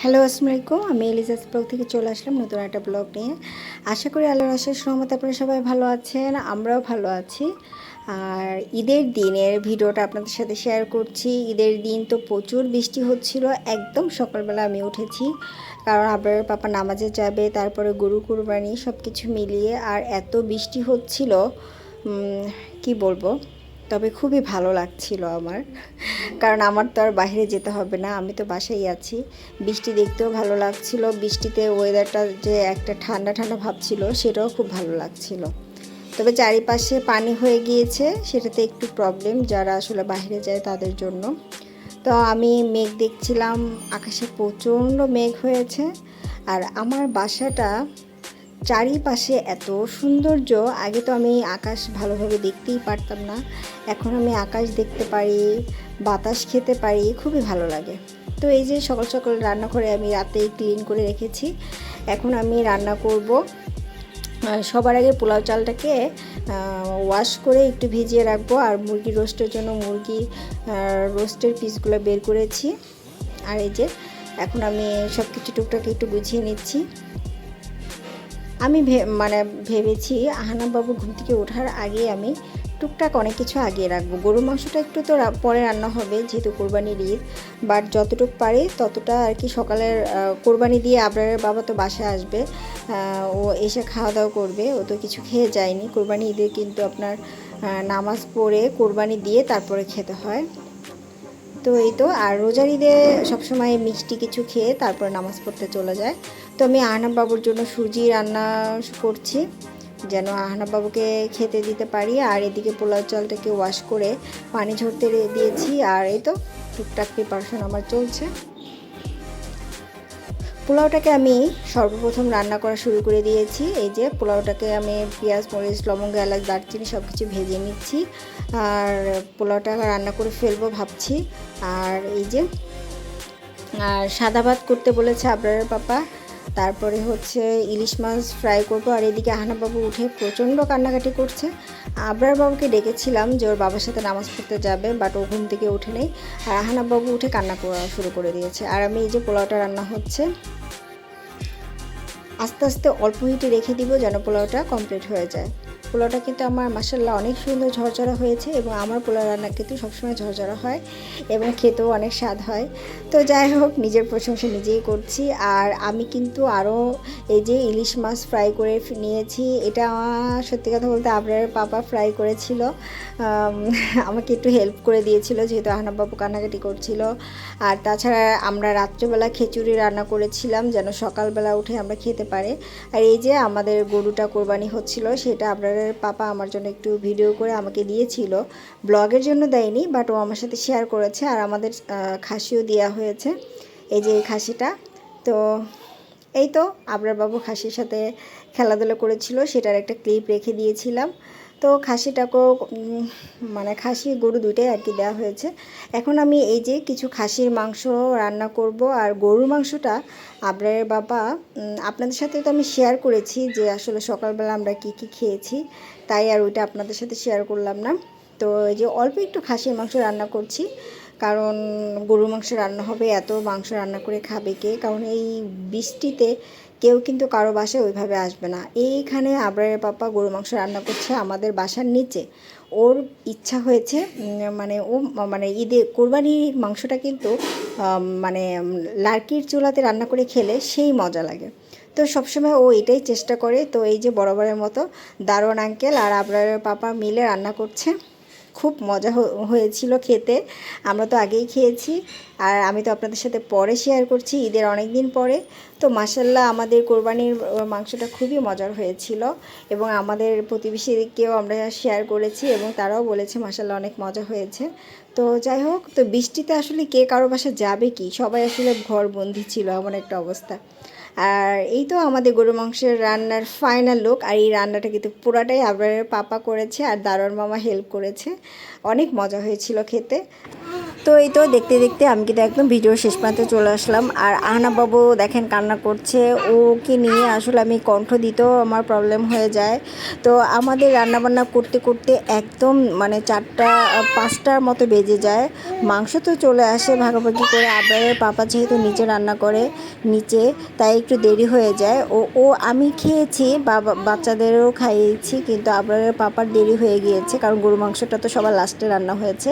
Hello, আসসালামু আলাইকুম। আমি এলিজাস ব্লগ থেকে চলে আসলাম নতুন একটা ব্লগ নিয়ে। আশা করি আল্লাহর আশেষ সহমত আপনারা সবাই ভালো আছেন, আমরাও ভালো আছি। আর ঈদের দিনের ভিডিওটা আপনাদের সাথে শেয়ার করছি। ঈদের দিন তো প্রচুর বৃষ্টি হচ্ছিল, একদম সকালবেলা আমি উঠেছি। কারণ আবার পাপা নামাজে যাবে, তারপরে গরু কুরবানি সব কিছু মিলিয়ে। আর এত বৃষ্টি হচ্ছিল কি বলব? তবে খুবই ভালো লাগছিল আমার। কারণ আমার তো আর বাইরে যেতে হবে না, আমি তো বাসায় আছি। বৃষ্টি দেখতেও ভালো লাগছিল, বৃষ্টিতে ওয়েদারটা যে একটা ঠান্ডা ঠান্ডা ভাব ছিল, সেটাও খুব ভালো লাগছিল। তবে চারিপাশে পানি হয়ে গিয়েছে, সেটাতে একটু প্রবলেম যারা আসলে বাইরে যায় তাদের জন্য। তো আমি মেঘ দেখছিলাম, আকাশে প্রচণ্ড মেঘ হয়েছে। আর আমার বাসাটা চারিপাশে এত সৌন্দর্য, আগে তো আমি আকাশ ভালোভাবে দেখতেই পারতাম না। এখন আমি আকাশ দেখতে পারি, বাতাস খেতে পারি, খুবই ভালো লাগে। তো এই যে সকাল সকাল রান্না করে আমি রাতে ক্লিন করে রেখেছি। এখন আমি রান্না করব সবার আগে পোলাও চালটাকে ওয়াশ করে একটু ভিজিয়ে রাখব। আর মুরগি রোস্টের জন্য মুরগি রোস্টের পিসগুলো বের করেছি। আর এই যে, এখন আমি সব কিছু টুকটাকে একটু গুছিয়ে নিচ্ছি। আমি মানে ভেবেছি আহানাবাবু ঘুম থেকে ওঠার আগে আমি টুকটাক অনেক কিছু আগিয়ে রাখব। গরু মাংসটা একটু তো পরে রান্না হবে, যেহেতু কোরবানির ঈদ। বাট যতটুকু পারি ততটা আর কি সকালের কোরবানি দিয়ে আবরারের বাবা তো বাসায় আসবে ও এসে খাওয়া দাওয়া করবে, ও তো কিছু খেয়ে যায়নি। কোরবানি ঈদে কিন্তু আপনার নামাজ পড়ে কোরবানি দিয়ে তারপরে খেতে হয়। তো এই তো, আর রোজার ঈদে সবসময় মিষ্টি কিছু খেয়ে তারপর নামাজ পড়তে চলে যায়। তো আমি আহনাব বাবুর জন্য সুজি রান্না করছি, যেন আহনাব বাবুকে খেতে দিতে পারি। আর এদিকে পোলাও চালটাকে ওয়াশ করে পানি ঝরতে দিয়েছি। আর এই তো, টুকটাক প্রিপারেশন আমার চলছে। পোলাওটাকে আমি সর্বপ্রথম রান্না করা শুরু করে দিয়েছি। এই যে পোলাওটাকে আমি পেঁয়াজ, মরিচ, লবঙ্গ, এলাচ, দারচিনি সব কিছু ভেজে নিচ্ছি। আর পোলাওটা রান্না করে ফেলব ভাবছি। আর এই যে, আর সাদা ভাত করতে বলেছে আপনার পাপা। তারপরে হচ্ছে ইলিশ মাছ ফ্রাই করব। আর এদিকে আহানাবাবু উঠে প্রচণ্ড কান্নাকাটি করছে। আবরার বাবুকে ডেকেছিলাম যে ওর বাবার সাথে নামাজ পড়তে যাবে বাট ও ঘুম থেকে উঠে নেই। আর আহানা বাবু উঠে কান্না করা শুরু করে দিয়েছে। আর আমি এই যে পোলাওটা রান্না হচ্ছে, আস্তে আস্তে অল্প হিটে রেখে দিব যেন পোলাওটা কমপ্লিট হয়ে যায়। পোলাওটা কিন্তু আমার মাসাল্লাহ অনেক সুন্দর ঝরঝরা হয়েছে এবং আমার পোলাও রান্না কিন্তু সবসময় ঝরঝরা হয় এবং খেতেও অনেক স্বাদ হয়। তো যাই হোক, নিজের প্রশংসা নিজেই করছি। আর আমি কিন্তু আরও এই যে ইলিশ মাছ ফ্রাই করে নিয়েছি, এটা সত্যি কথা বলতে আপনার পাপা ফ্রাই করেছিল। আমাকে একটু হেল্প করে দিয়েছিল যেহেতু আহনাব বাবু কান্নাকাটি করছিল। আর তাছাড়া আমরা রাত্রেবেলা খিচুড়ি রান্না করেছিলাম যেন সকালবেলা উঠে আমরা খেতে পারে। আর এই যে আমাদের গরুটা কোরবানি হচ্ছিল, সেটা আপনার পাপা আমার জন্য একটু ভিডিও করে আমাকে দিয়েছিল। ব্লগের জন্য দেয়নি বাট ও আমার সাথে শেয়ার করেছে আর আমাদের খাসিও দেওয়া হয়েছে। এই যে এই খাসিটা, তো এই তো আবরার বাবু খাসির সাথে খেলাধুলো করেছিল, সেটার একটা ক্লিপ রেখে দিয়েছিলাম। তো খাসিটাকেও মানে খাসি, গরু দুইটাই আর কি দেওয়া হয়েছে। এখন আমি এই যে কিছু খাসির মাংস রান্না করব আর গরুর মাংসটা আবরারের বাবা আপনাদের সাথে তো আমি শেয়ার করেছি যে আসলে সকালবেলা আমরা কি কি খেয়েছি, তাই আর ওইটা আপনাদের সাথে শেয়ার করলাম না। তো এই যে অল্প একটু খাসির মাংস রান্না করছি। কারণ গরুর মাংস রান্না হবে, এত মাংস রান্না করে খাবে কে? কারণ এই বৃষ্টিতে কেউ কিন্তু কারও বাসায় ওইভাবে আসবে না। এইখানে আবরারের পাপা গরু মাংস রান্না করছে আমাদের বাসার নিচে। ওর ইচ্ছা হয়েছে মানে ও মানে ঈদে কোরবানির মাংসটা কিন্তু মানে লার্কির চুলাতে রান্না করে খেলে সেই মজা লাগে। তো সবসময় ও এটাই চেষ্টা করে। তো এই যে বরাবরের মতো দারোয়ান আঙ্কেল আর আবরারের পাপা মিলে রান্না করছে। খুব মজা হয়েছিল খেতে। আমরা তো আগেই খেয়েছি। আর আমি তো আপনাদের সাথে পরে শেয়ার করছি, ঈদের অনেক দিন পরে। তো মাসাল্লাহ আমাদের কোরবানির মাংসটা খুবই মজার হয়েছিল। এবং আমাদের প্রতিবেশীকেও আমরা শেয়ার করেছি এবং তারাও বলেছে মাসাল্লাহ অনেক মজা হয়েছে। তো যাই হোক, তো বৃষ্টিতে আসলে কে কারও বাসা যাবে কি? সবাই আসলে ঘর বন্দি ছিল, এমন একটা অবস্থা। আর এই তো আমাদের গরু মাংসের রান্নার ফাইনাল লোক আর এই রান্নাটা কিন্তু পুরাটাই আবরারের পাপা করেছে আর দারোয়ান মামা হেল্প করেছে। অনেক মজা হয়েছিল খেতে। তো এই তো দেখতে দেখতে আমি কিন্তু একদম ভিডিও শেষ প্রান্তে চলে আসলাম। আর আহনা বাবু দেখেন কান্না করছে। ওকে নিয়ে আসলে আমি কণ্ঠ দিতেও আমার প্রবলেম হয়ে যায়। তো আমাদের রান্নাবান্না করতে করতে একদম মানে চারটা, পাঁচটার মতো বেজে যায়। মাংস তো চলে আসে ভাগাভাগি করে। আবরারের পাপা যেহেতু নিচে রান্না করে, নিচে, তাই একটু দেরি হয়ে যায়। ও ও আমি খেয়েছি, বাবা, বাচ্চাদেরও খাইয়েছি, কিন্তু আবরারের পাপার দেরি হয়ে গিয়েছে, কারণ গরু মাংসটা তো সবার লাস্টে রান্না হয়েছে।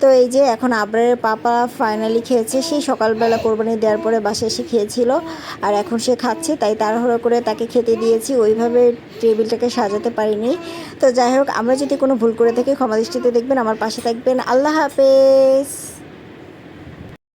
তো এই যে এখন আবরারের পাপা ফাইনালি খেয়েছে। সেই সকালবেলা কোরবানি দেওয়ার পরে বাসায় এসে খেয়েছিল। আর এখন সে খাচ্ছে, তাই তাড়াহুড়ো করে তাকে খেতে দিয়েছি। ওইভাবে টেবিলটাকে সাজাতে পারিনি। তো যাই হোক, আমরা যদি কোনো ভুল করে থাকি, ক্ষমা দৃষ্টিতে দেখবেন, আমার পাশে থাকবেন। আল্লাহ হাফেজ!